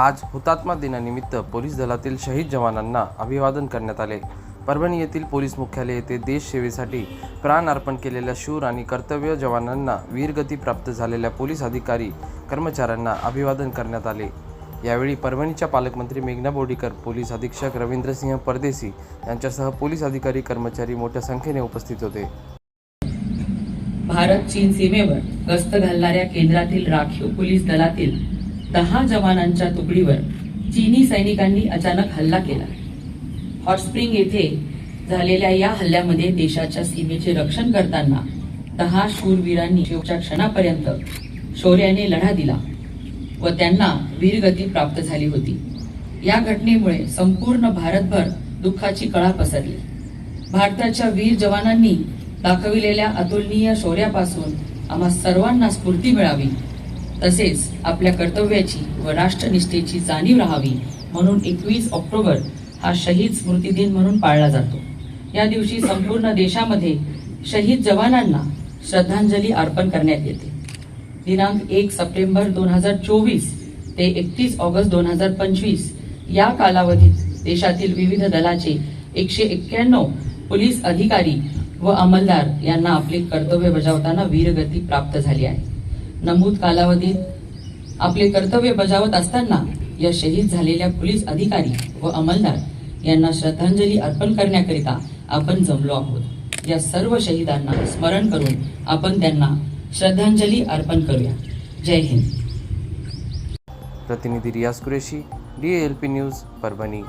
आज हुतात्मा दिनानिमित्त पोलीस दलातील शहीद जवानांना अभिवादन करण्यात आले. परभणी येथील पोलीस मुख्यालय येथे देश सेवेसाठी प्राण अर्पण केलेल्या शूर आणि कर्तव्य जवानांना वीरगती प्राप्त झालेल्या पोलीस अधिकारी कर्मचाऱ्यांना अभिवादन करण्यात आले. यावेळी परभणीच्या पालकमंत्री मेघना बोर्डीकर पोलीस अधीक्षक रवींद्रसिंह परदेसी यांच्यासह पोलीस अधिकारी कर्मचारी मोठ्या संख्येने उपस्थित होते. भारत चीन सीमेवर गस्त घालणाऱ्या केंद्रातील राखीव पोलीस दलातील दहा जवानांच्या तुकडीवर चीनी सैनिकांनी अचानक हल्ला केला. हॉटस्प्रिंग येथे झालेल्या या हल्ल्यामध्ये देशाच्या सीमेचे रक्षण करताना दहा शूरवीरांनी शेवटच्या क्षणापर्यंत शौर्याने लढा दिला व त्यांना वीरगती प्राप्त झाली होती. या घटनेमुळे संपूर्ण भारतभर दुःखाची कळा पसरली. भारताच्या वीर जवानांनी दाखविलेल्या अतुलनीय शौर्यापासून आम्हा सर्वांना स्फूर्ती मिळावी तसेच आपल्या कर्तव्याची व राष्ट्रनिष्ठेची जाणीव राहावी म्हणून एकवीस ऑक्टोबर हा शहीद स्मृती दिन म्हणून पाळला जातो. या दिवशी संपूर्ण देशामध्ये शहीद जवानांना श्रद्धांजली अर्पण करण्यात येते. दिनांक एक सप्टेंबर दोन हजार चोवीस ते एकतीस ऑगस्ट दोन हजार पंचवीस या कालावधीत देशातील विविध दलाचे एकशे एक्क्याण्णव पोलीस अधिकारी व अंमलदार यांना आपले कर्तव्य बजावताना वीरगती प्राप्त झाली आहे. नमूद कालावधीत आपले कर्तव्य बजावत असताना या शहीद झालेल्या पोलीस अधिकारी व अंमलदार यांना श्रद्धांजली अर्पण करण्याकरिता आपण जमलो आहोत. या सर्व शहीदांना स्मरण करून आपण त्यांना श्रद्धांजली अर्पण करूया. जय हिंद. प्रतिनिधी Riyaz Qureshi D L P news Parbhani.